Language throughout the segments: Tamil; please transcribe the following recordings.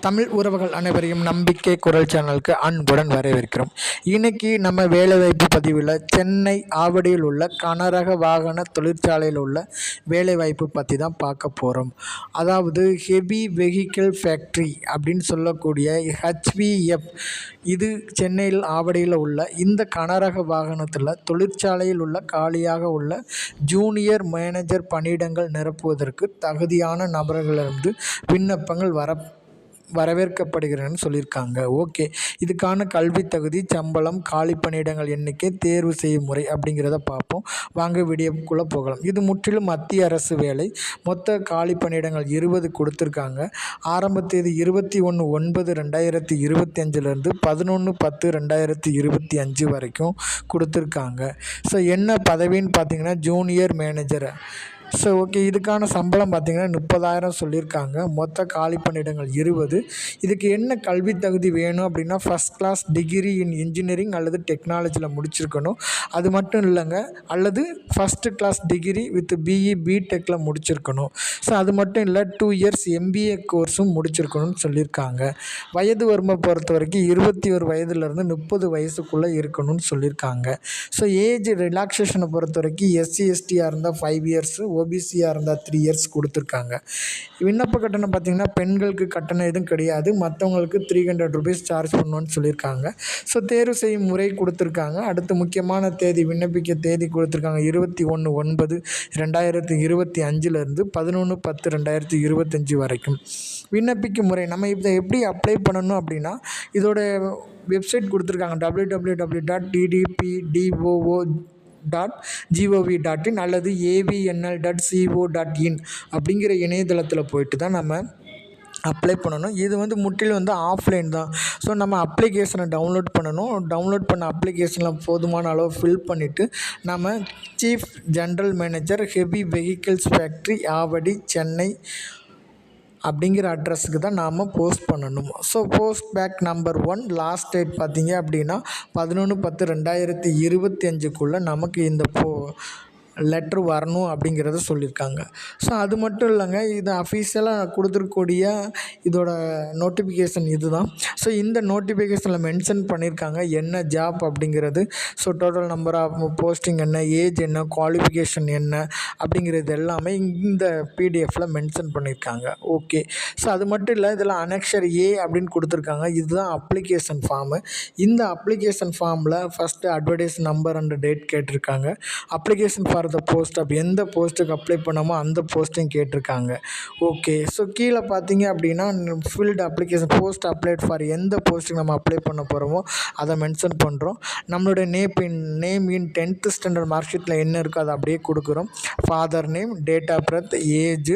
தமிழ் உறவுகள் அனைவரையும் நம்பிக்கை குரல் சேனலுக்கு அன்புடன் வரவேற்கிறோம். இன்னைக்கு நம்ம வேலைவாய்ப்பு பதிவில் சென்னை ஆவடியில் உள்ள கனரக வாகன தொழிற்சாலையில் உள்ள வேலைவாய்ப்பு பற்றி தான் பார்க்க போகிறோம் அதாவது ஹெவி வெஹிக்கிள் ஃபேக்ட்ரி அப்படின்னு சொல்லக்கூடிய ஹெச்விஎஃப் இது சென்னையில் ஆவடியில் உள்ள இந்த கனரக வாகனத்தில் தொழிற்சாலையில் உள்ள காலியாக உள்ள ஜூனியர் மேனேஜர் பணியிடங்கள் நிரப்புவதற்கு தகுதியான நபர்களிலிருந்து விண்ணப்பங்கள் வர வரவேற்கப்படுகிறேன்னு சொல்லியிருக்காங்க. ஓகே. இதுக்கான கல்வி தகுதி சம்பளம் காலி பணியிடங்கள் எண்ணிக்கை தேர்வு செய்யும் முறை அப்படிங்கிறத பார்ப்போம். வாங்க விடியக்குள்ளே போகலாம். இது முற்றிலும் மத்திய அரசு வேலை. மொத்த காலி பணியிடங்கள் இருபது கொடுத்துருக்காங்க. ஆரம்ப தேதி இருபத்தி ஒன்று ஒன்பது ரெண்டாயிரத்தி இருபத்தி அஞ்சுலேருந்து பதினொன்று பத்து ரெண்டாயிரத்தி இருபத்தி அஞ்சு வரைக்கும் கொடுத்துருக்காங்க. ஸோ என்ன பதவின்னு பார்த்தீங்கன்னா ஜூனியர் மேனேஜர் ஸோ ஓகே இதுக்கான சம்பளம் பார்த்திங்கன்னா முப்பதாயிரம் சொல்லியிருக்காங்க. மொத்த காலி பணியிடங்கள் இருபது. இதுக்கு என்ன கல்வி தகுதி வேணும் அப்படின்னா first class degree in engineering அல்லது டெக்னாலஜியில் முடிச்சிருக்கணும். அது மட்டும் இல்லைங்க அல்லது first class degree with BE பிடெக்கில் முடிச்சிருக்கணும். ஸோ அது மட்டும் இல்லை டூ இயர்ஸ் எம்பிஏ கோர்ஸும் முடிச்சிருக்கணும்னு சொல்லியிருக்காங்க. வயது வரம்பை பொறுத்த வரைக்கும் இருபத்தி ஒரு வயதுலேருந்து முப்பது வயசுக்குள்ளே இருக்கணும்னு சொல்லியிருக்காங்க. ஸோ ஏஜ் ரிலாக்ஸேஷனை பொறுத்த வரைக்கும் எஸ்சி எஸ்டியாக இருந்தால் ஃபைவ் இயர்ஸு ஓபிசியாக இருந்தால் த்ரீ இயர்ஸ் கொடுத்துருக்காங்க. விண்ணப்ப கட்டணம் பார்த்திங்கன்னா பெண்களுக்கு கட்டணம் எதுவும் கிடையாது. மற்றவங்களுக்கு த்ரீ ஹண்ட்ரட் ருபீஸ் சார்ஜ் பண்ணணும்னு சொல்லியிருக்காங்க. ஸோ தேர்வு செய்யும் முறை கொடுத்துருக்காங்க. அடுத்து முக்கியமான தேதி விண்ணப்பிக்க தேதி கொடுத்துருக்காங்க. இருபத்தி ஒன்று ஒன்பது ரெண்டாயிரத்தி இருபத்தி அஞ்சுலேருந்து பதினொன்று பத்து ரெண்டாயிரத்தி இருபத்தஞ்சி வரைக்கும். விண்ணப்பிக்கும் முறை நம்ம இதை எப்படி அப்ளை பண்ணணும் அப்படின்னா இதோட வெப்சைட் கொடுத்துருக்காங்க. W W W dot DDP DOO dot GOV dot in அல்லது AVNL dot CO dot in அப்படிங்கிற இணையதளத்தில் போயிட்டு தான் நம்ம அப்ளை பண்ணணும். இது வந்து முற்றிலும் வந்து ஆஃப்லைன் தான். ஸோ நம்ம அப்ளிகேஷனை டவுன்லோட் பண்ணணும். டவுன்லோட் பண்ண அப்ளிகேஷனில் போதுமான அளவு ஃபில் பண்ணிவிட்டு நம்ம chief general manager heavy vehicles factory Avadi Chennai அப்படிங்கிற அட்ரஸுக்கு தான் நாம் போஸ்ட் பண்ணணும். So post bag number one last date பார்த்தீங்க அப்படின்னா பதினொன்று பத்து ரெண்டாயிரத்தி இருபத்தி அஞ்சுக்குள்ளே நமக்கு இந்த போ லெட்ரு வரணும் அப்படிங்கிறத சொல்லியிருக்காங்க. ஸோ அது மட்டும் இல்லைங்க இது அஃபீஷியலாக கொடுத்துருக்கூடிய இதோட நோட்டிஃபிகேஷன் இது தான் ஸோ இந்த நோட்டிஃபிகேஷனில் மென்ஷன் பண்ணியிருக்காங்க என்ன ஜாப் அப்படிங்கிறது. So total number of posting என்ன ஏஜ் என்ன குவாலிஃபிகேஷன் என்ன அப்படிங்கிறது எல்லாமே இந்த பிடிஎஃப்பில் மென்ஷன் பண்ணியிருக்காங்க. ஓகே ஸோ அது மட்டும் இல்லை இதில் அனெக்ஷர் ஏ அப்படின்னு கொடுத்துருக்காங்க. இதுதான் அப்ளிகேஷன் ஃபார்மு இந்த அப்ளிகேஷன் ஃபார்மில் first advertise number and date கேட்டிருக்காங்க. அப்ளிகேஷன் ஃபார் த போஸ்ட் அப்போ எந்த போஸ்ட்டுக்கு அப்ளை பண்ணமோ அந்த போஸ்ட்டையும் கேட்டிருக்காங்க. ஓகே ஸோ கீழே பார்த்தீங்க அப்படின்னா filled application post applied for எந்த போஸ்ட்டுக்கு நம்ம அப்ளை பண்ண போகிறோமோ அதை மென்ஷன் பண்ணுறோம் நம்மளுடைய name in name in tenth standard mark ஷீட்டில் என்ன இருக்கோ அதை அப்படியே கொடுக்குறோம். Father name date of birth age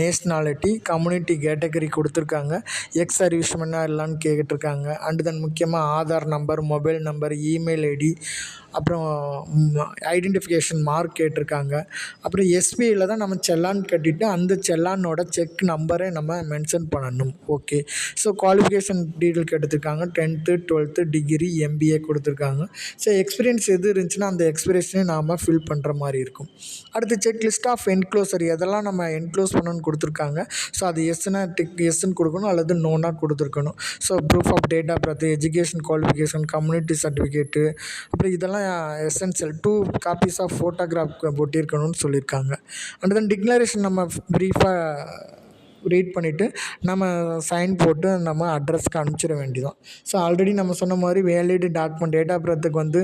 nationality community category கொடுத்துருக்காங்க. எக்ஸ் சர்வீஸ்மென்னா இல்லைன்னு கேட்டுருக்காங்க. அண்டு தென் முக்கியமாக Aadhaar number mobile number email ID அப்புறம் ஐடென்டிஃபிகேஷன் மார்க் கேட்டிருக்காங்க. அப்புறம் எஸ்பிஐயில் தான் நம்ம செல்லான் கட்டிட்டு அந்த செல்லானோட செக் நம்பரை நம்ம மென்ஷன் பண்ணணும். ஓகே ஸோ குவாலிஃபிகேஷன் டீட்டெயில் கேட்டிருக்காங்க. டென்த்து டுவெல்த்து டிகிரி எம்பிஏ கொடுத்துருக்காங்க. ஸோ எக்ஸ்பீரியன்ஸ் எது இருந்துச்சுன்னா அந்த எக்ஸ்பீரியன்ஸையும் நாம் ஃபில் பண்ணுற மாதிரி இருக்கும். அடுத்து செக் லிஸ்ட் ஆஃப் என்க்ளோசர் எதெல்லாம் நம்ம என்க்ளோஸ் பண்ணணும்னு கொடுத்துருக்காங்க. ஸோ அது எஸ்னா டிக் எஸ்ன்னு கொடுக்கணும் அல்லது நோனாக கொடுத்துருக்கணும். So proof of data of birth education qualification community certificate அப்புறம் இதெல்லாம் essential two copies of photograph ஒட்டியிருக்கணும்னு சொல்லியிருக்காங்க. அண்ட் தென் டிக்ளரேஷன் நம்ம ப்ரீஃபாக ரீட் பண்ணிவிட்டு நம்ம சைன் போட்டு நம்ம அட்ரஸ்க்கு அனுப்பிச்சிட வேண்டியதான் ஸோ ஆல்ரெடி நம்ம சொன்ன மாதிரி வேலிட் டாக்குமெண்ட் டேட் ஆஃப் பர்த்துக்கு வந்து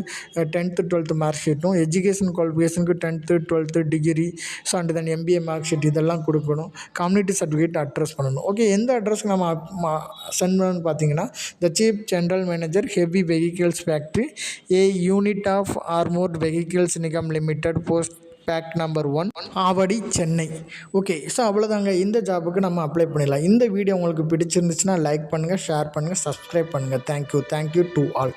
டென்த்து டுவெல்த்து மார்க் ஷீட்டும் education குவாலிஃபிகேஷனுக்கு tenth twelfth degree so and then MBA mark sheet இதெல்லாம் கொடுக்கணும். கம்யூனிட்டி சர்டிஃபிகேட் அட்ரஸ் பண்ணணும். ஓகே எந்த அட்ரஸ்க்கு நம்ம சென்ட் பண்ணணும்னு பார்த்தீங்கன்னா the chief general manager heavy vehicles factory a unit of armoured vehicles Nigam limited post bag number one Avadi Chennai. Okay so அவ்வளோதாங்க இந்த ஜாபுக்கு நம்ம அப்ளை பண்ணிடலாம். இந்த வீடியோ உங்களுக்கு பிடிச்சிருந்துச்சுன்னா லைக் பண்ணுங்கள் ஷேர் பண்ணுங்கள் சப்ஸ்கிரைப் பண்ணுங்கள் தேங்க்யூ தேங்க்யூ டு ஆல்